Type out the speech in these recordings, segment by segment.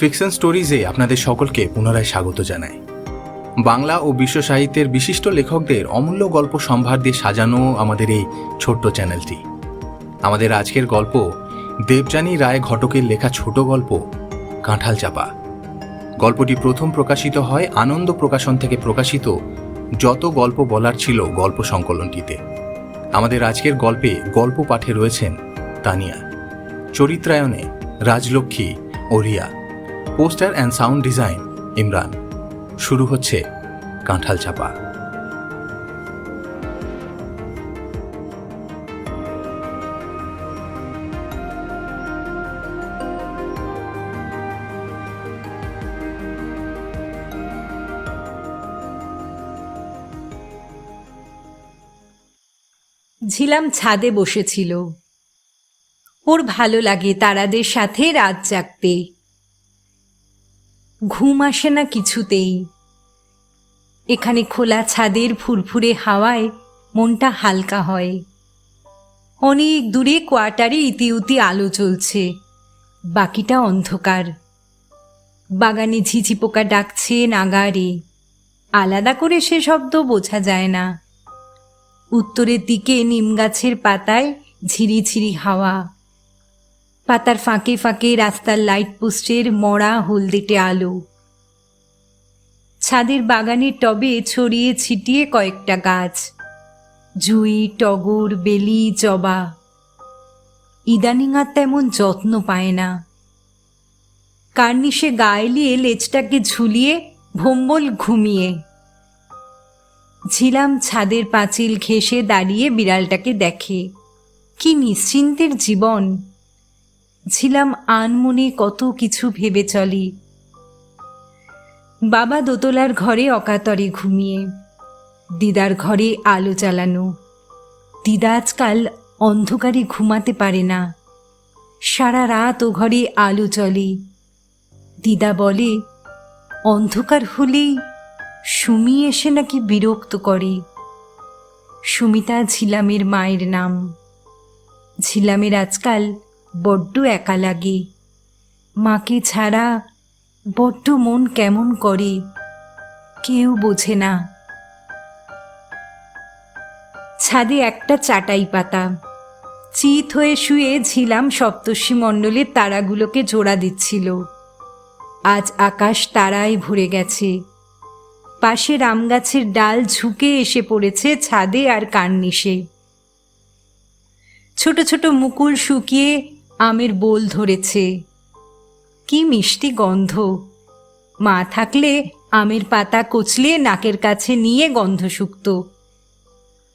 Fiction স্টোরিজে আপনাদের সকলকে পুনরায় স্বাগত জানাই। বাংলা ও বিশ্ব সাহিত্যের বিশিষ্ট লেখকদের অমূল্য গল্প সম্ভার দিয়ে সাজানো আমাদের এই ছোট্ট চ্যানেলটি। আমাদের আজকের গল্প, দেবযানী রায় ঘটকের লেখা ছোট গল্প, কাঁঠাল চাপা। গল্পটি প্রথম প্রকাশিত হয় আনন্দ প্রকাশন থেকে প্রকাশিত যত গল্প বলার ছিল গল্প সংকলনটিতে। আমাদের আজকের গল্পে গল্প পাঠে রয়েছেন তানিয়া। চরিত্রায়নে রাজলক্ষ্মী ও Riya. Poster and sound design, Imran. শুরু হচ্ছে কাঁঠাল চাপা। ঝিলাম ছাদে বসেছিল। ওর ভালো লাগে তারাদের সাথে রাত জাগতে। ঘুম আসে না কিছুতেই। এখানে খোলা ছাদের ফুরফুরে হাওয়ায় মনটা হালকা হয়। অনেক দূরে কোয়ার্টারে ইতিউতি আলো চলছে বাকিটা অন্ধকার। বাগানে ঝিঝি পোকা ডাকছে নাগারে। আলাদা করে সে শব্দ বোঝা যায় না। উত্তরের দিকে নিম গাছের পাতায় ঝিরিঝিরি হাওয়া। পাতার ফাঁকে ফাঁকে রাস্তার লাইট পোস্টের মরা হলদেটে আলো। ছাদের বাগানের টবে ছড়িয়ে ছিটিয়ে কয়েকটা গাছ। জুই, টগর, বেলি, জবা। ইদানিং আর তেমন যত্ন পায় না। কার্নিশে গায়ে লেজটাকে ঝুলিয়ে ভম্বল ঘুমিয়ে। ঝিলাম ছাদের পাঁচিল ঘেঁষে দাঁড়িয়ে বিড়ালটাকে দেখে। কি নিশ্চিন্তের জীবন। ঝিলাম আনমনে কত কিছু ভেবে চলি। বাবা দোতলার ঘরে অকাতরে ঘুমিয়ে, দিদার ঘরে আলো জ্বালানো। দিদা আজকাল অন্ধকারে ঘুমাতে পারে না। সারা রাত ও ঘরে আলো চলে দিদা বলে, অন্ধকার হলেই সুমি এসে নাকি বিরক্ত করে। সুমিতা ঝিলামের মায়ের নাম। ঝিলামের আজকাল বড্ড একা লাগে। মাকে ছাড়া বড্ড মন কেমন করে, কেউ বোঝে না। ছাদে একটা চাটাই পাতা। চিত হয়ে শুয়ে ঝিলাম সপ্তর্ষি মণ্ডলের তারাগুলোকে জোড়া দিচ্ছিল। আজ আকাশ তারায় ভরে গেছে। পাশে রামগাছের ডাল ঝুঁকে এসে পড়েছে ছাদে আর কার্নিশে। ছোট ছোট মুকুল শুকিয়ে আমের বোল ধরেছে। কি মিষ্টি গন্ধ। মা থাকলে আমের পাতা কচলে নাকের কাছে নিয়ে গন্ধ শুকত।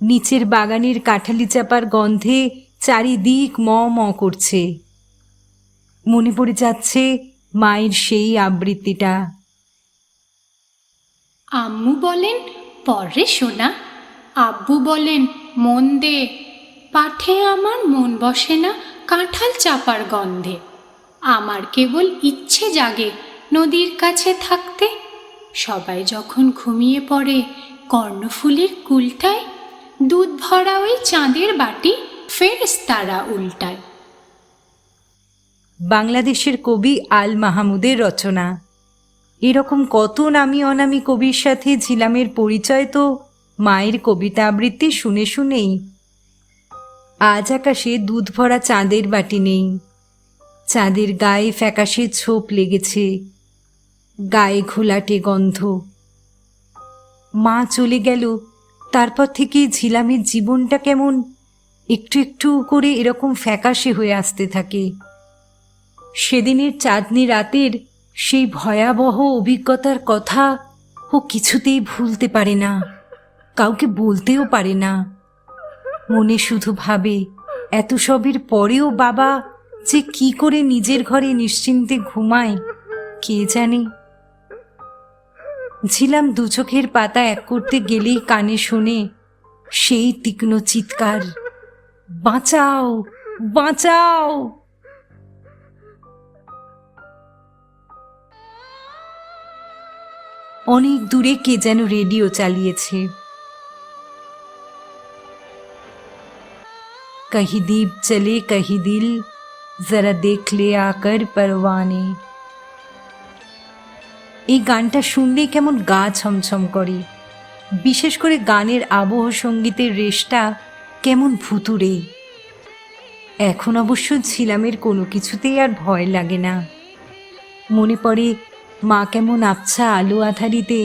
নিচের বাগানের কাঠালি চাপার গন্ধে চারিদিক ম ম করছে। মনে পড়ে যাচ্ছে মায়ের সেই আবৃত্তিটা। আম্মু বলেন, পরে শোনা আব্বু বলেন, মন দে। পাঠে আমার মন বসে না কাঁঠাল চাপার গন্ধে। আমার কেবল ইচ্ছে জাগে নদীর কাছে থাকতে। সবাই যখন ঘুমিয়ে পড়ে কর্ণফুলের কুলটায়, দুধ ভরা ওই চাঁদের বাটি ফের তারা উল্টায়। বাংলাদেশের কবি আল মাহমুদের রচনা। এরকম কত নামি অনামি কবির সাথে ঝিলামের পরিচয় তো মায়ের কবিতা আবৃত্তি শুনে শুনেই আজ আকাশে দুধ ভরা চাঁদের বাটি নেই। চাঁদের গায়ে ফ্যাকাশে ছোপ লেগেছে। গায়ে ঘোলাটে গন্ধ। মা চলে গেল। তারপর থেকে ঝিলামের জীবনটা কেমন একটু একটু করে এরকম ফ্যাকাশে হয়ে আসতে থাকে। সেদিনের চাঁদনি রাতের সেই ভয়াবহ অভিজ্ঞতার কথা ও কিছুতেই ভুলতে পারে না। কাউকে বলতেও পারে না। মনে শুধু ভাবে, এত সবের পরেও বাবা যে কি করে নিজের ঘরে নিশ্চিন্তে ঘুমায়, কে জানে? ঝিলাম দু চোখের পাতা এক করতে গেলেই কানে শোনে সেই তীক্ষ্ণ চিৎকার, বাঁচাও বাঁচাও! অনেক দূরে কে যেন রেডিও চালিয়েছে। कहीं दीप चले कहीं दिल जरा देख ले आकर परवाने এই গানটা শুনলেই কেমন গা ছমছম করে বিশেষ করে গানের আবহ সঙ্গীতের রেশটা কেমন ভুতুরে এখন অবশ্য ঝিলামের কোনো কিছুতেই আর ভয় লাগে না মনে পড়ে মা কেমন আবছা আলো আধারিতে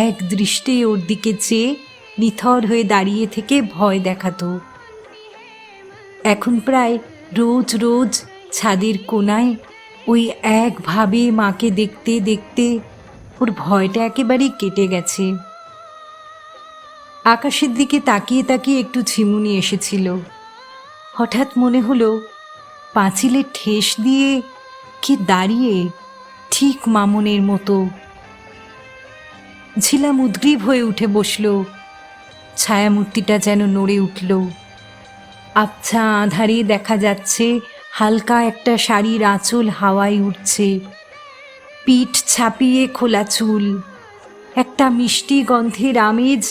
এক দৃষ্টে ওর দিকে চেয়ে নিথর হয়ে দাঁড়িয়ে থেকে ভয় দেখাতো এখন প্রায় রোজ রোজ ছাদের কোনায় ওই একভাবে মাকে দেখতে দেখতে ওর ভয়টা একেবারেই কেটে গেছে। আকাশের দিকে তাকিয়ে তাকিয়ে একটু ঝিমুনি এসেছিল। হঠাৎ মনে হলো পাঁচিলে ঠেস দিয়ে কে দাঁড়িয়ে ঠিক মামনের মতো। ঝিলাম উদ্গ্রীব হয়ে উঠে বসল। ছায়ামূর্তিটা যেন নড়ে উঠল। আবছা আধারে দেখা যাচ্ছে, হালকা একটা শাড়ির আঁচল হাওয়ায় উঠছে। পিঠ ছাপিয়ে খোলা চুল, একটা মিষ্টি গন্ধের আমেজ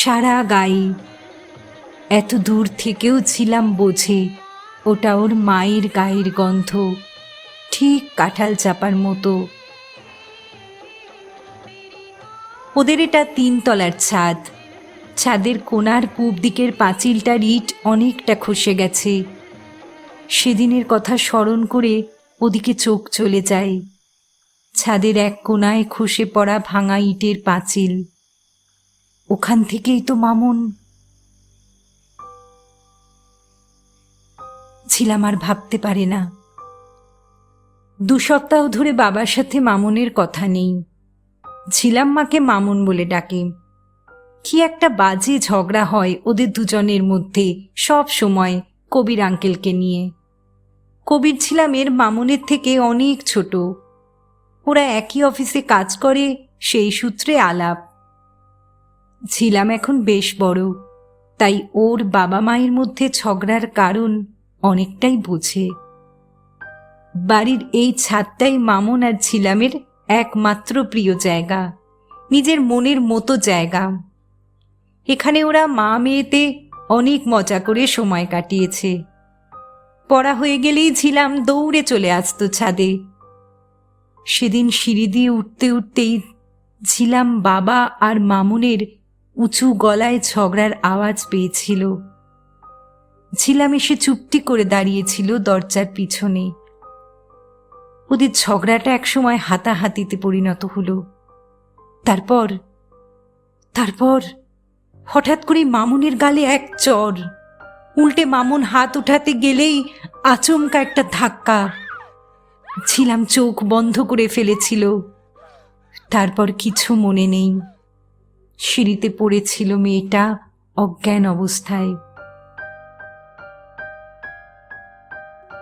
সারা গায়ে। এত দূর থেকেও ছিলাম বোঝে, ওটা ওর মায়ের গায়ের গন্ধ, ঠিক কাঁঠাল চাপার মতো। ওদের এটা তিনতলার ছাদ ছাদের কোনার পূব দিকের পাঁচিলটার ইট অনেকটা খসে গেছে। সেদিনের কথা স্মরণ করে ওদিকে চোখ চলে যায়। ছাদের এক কোনায় খসে পড়া ভাঙা ইটের পাঁচিল। ওখান থেকেই তো মামুন। ছিলাম আর ভাবতে পারে না। দু সপ্তাহ ধরে বাবার সাথে মামুনের কথা নেই। ছিলাম মাকে মামুন বলে ডাকে। কি একটা বাজে ঝগড়া হয় ওদের দুজনের মধ্যে সব সময় কবির আঙ্কেলকে নিয়ে। কবির ছিলামের মামুনের থেকে অনেক ছোট। ওরা একই অফিসে কাজ করে, সেই সূত্রে আলাপ। ছিলাম এখন বেশ বড়, তাই ওর বাবা মায়ের মধ্যে ঝগড়ার কারণ অনেকটাই বোঝে। বাড়ির এই ছাদটাই মামুন আর ছিলামের একমাত্র প্রিয় জায়গা, নিজের মনের মতো জায়গা। এখানে ওরা মা মেয়েতে অনেক মজা করে সময় কাটিয়েছে। পড়া হয়ে গেলেই ঝিলাম দৌড়ে চলে আসতো ছাদে। সেদিন সিঁড়ি দিয়ে উঠতে উঠতেই ঝিলাম বাবা আর মামুনের উঁচু গলায় ঝগড়ার আওয়াজ পেয়েছিল। ঝিলাম এসে চুপটি করে দাঁড়িয়েছিল দরজার পিছনে। ওদের ঝগড়াটা একসময় হাতাহাতিতে পরিণত হলো। তারপর তারপর হঠাৎ করে মামুনের গালে এক চর। উল্টে মামুন হাত উঠাতে গেলেই আচমকা একটা ধাক্কা। ছিলাম চোখ বন্ধ করে ফেলেছিল। তারপর কিছু মনে নেই। সিঁড়িতে পড়েছিল মেয়েটা অজ্ঞান অবস্থায়।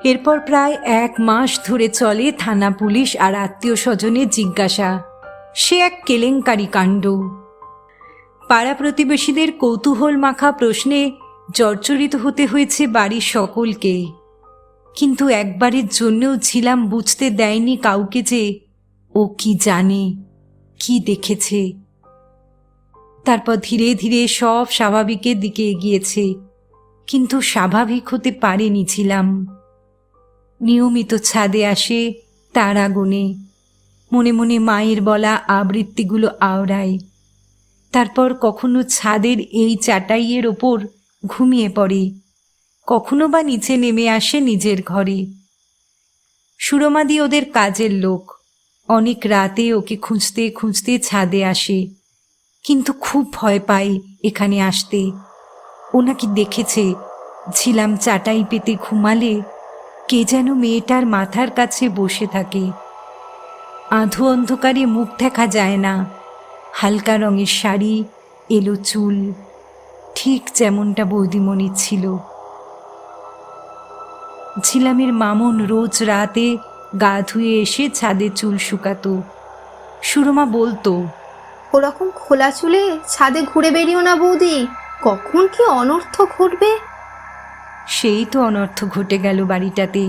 এরপর প্রায় এক মাস ধরে চলে থানা পুলিশ আর আত্মীয় স্বজনের জিজ্ঞাসা। সে এক কেলেঙ্কারি কাণ্ড। পাড়া প্রতিবেশীদের কৌতূহল মাখা প্রশ্নে জর্জরিত হতে হয়েছে বাড়ির সকলকে। কিন্তু একবারের জন্যও ছিলাম বুঝতে দেয়নি কাউকে যে ও কি জানে, কি দেখেছে। তারপর ধীরে ধীরে সব স্বাভাবিকের দিকে এগিয়েছে, কিন্তু স্বাভাবিক হতে পারেনি ছিলাম নিয়মিত ছাদে আসে তার আগুনে, মনে মনে মায়ের বলা আবৃত্তিগুলো আওড়ায়। তারপর কখনো ছাদের এই চাটাইয়ের ওপর ঘুমিয়ে পড়ে। কখনো বা নিচে নেমে আসে নিজের ঘরে। সুরমাদি ওদের কাজের লোক। অনেক রাতে ওকে খুঁজতে খুঁজতে ছাদে আসে। কিন্তু খুব ভয় পায় এখানে আসতে। ও নাকি দেখেছে ছিলাম চাটাই পেতে ঘুমালে কে যেন মেয়েটার মাথার কাছে বসে থাকে। আধো অন্ধকারে মুখ দেখা যায় না। হালকা রঙের শাড়ি এলো চুল ঠিক যেমনটা বৌদিমণির ছিল। ঝিলামের মামুন রোজ রাতে গা ধুয়ে এসে ছাদে চুল শুকাতো। সুরমা বলতো ওরকম খোলা চুলে ছাদে ঘুরে বেরিও না বৌদি কখন কি অনর্থ ঘটবে? সেই তো অনর্থ ঘটে গেল বাড়িটাতে।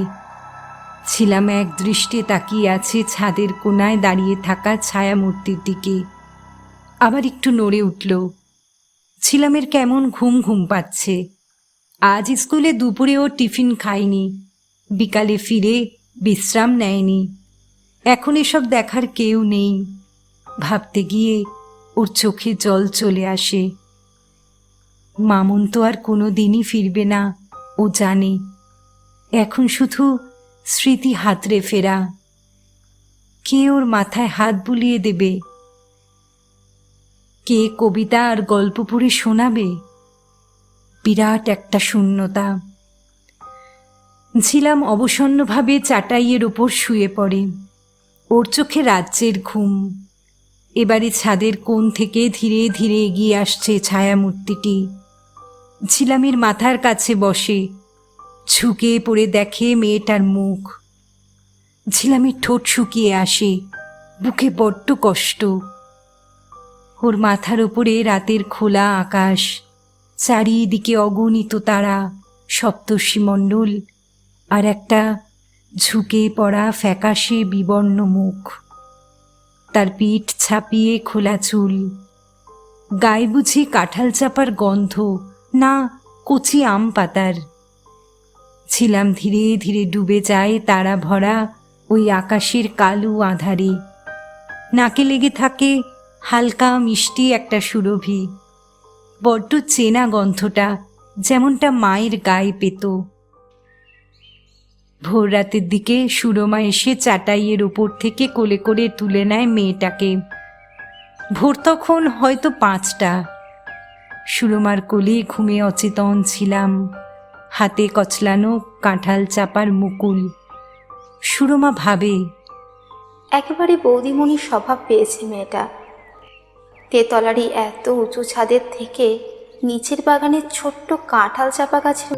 ছিলাম এক দৃষ্টে তাকিয়ে আছে ছাদের কোনায় দাঁড়িয়ে থাকা ছায়ামূর্তির দিকে। আবার একটু নড়ে উঠল। ছিলামের কেমন ঘুম ঘুম পাচ্ছে। আজ স্কুলে দুপুরে ও টিফিন খায়নি। বিকালে ফিরে বিশ্রাম নেয়নি। এখন এসব দেখার কেউ নেই। ভাবতে গিয়ে ওর চোখে জল চলে আসে। মামুন তো আর কোনো দিনই ফিরবে না, ও জানে। এখন শুধু স্মৃতি হাতড়ে ফেরা। কে ওর মাথায় হাত বুলিয়ে দেবে? কে কবিতা আর গল্প পড়ে শোনাবে? বিরাট একটা শূন্যতা। ঝিলাম অবসন্নভাবে চাটাইয়ের ওপর শুয়ে পড়ে। ওর চোখে রাজ্যের ঘুম। এবারে ছাদের কোণ থেকে ধীরে ধীরে এগিয়ে আসছে ছায়ামূর্তিটি। ঝিলামের মাথার কাছে বসে। ঝুঁকে পড়ে দেখে মেয়েটার মুখ। ঝিলামের ঠোঁট শুকিয়ে আসে। বুকে বড্ড কষ্ট। ওর মাথার ওপরে রাতের খোলা আকাশ, চারিদিকে অগণিত তারা, সপ্তর্ষিমণ্ডল আর একটা ঝুঁকে পড়া ফ্যাকাশে বিবর্ণ মুখ। তার পিঠ ছাপিয়ে খোলা চুল। গায়ে বুঝি কাঁঠাল চাপার গন্ধ, না কচি আম পাতার। ছিলাম ধীরে ধীরে ডুবে যায় তারা ভরা ওই আকাশের কালো আধারে। নাকে লেগে থাকে হালকা মিষ্টি একটা সুরভি। বড্ড চেনা গন্ধটা, যেমনটা মায়ের গায়ে পেত। ভোর রাতের দিকে সুরমা এসে চাটাইয়ের ওপর থেকে কোলে করে তুলে নেয় মেয়েটাকে। ভোর তখন হয়তো পাঁচটা। সুরমার কোলে ঘুমে অচেতন ছিলাম। হাতে কচলানো কাঁঠাল চাপার মুকুল। সুরমা ভাবে, একেবারে বৌদিমণির স্বভাব পেয়েছে মেয়েটা। তেতলারই এত উঁচু ছাদের থেকে নিচের বাগানের ছোট্ট কাঁঠাল চাপা গাছের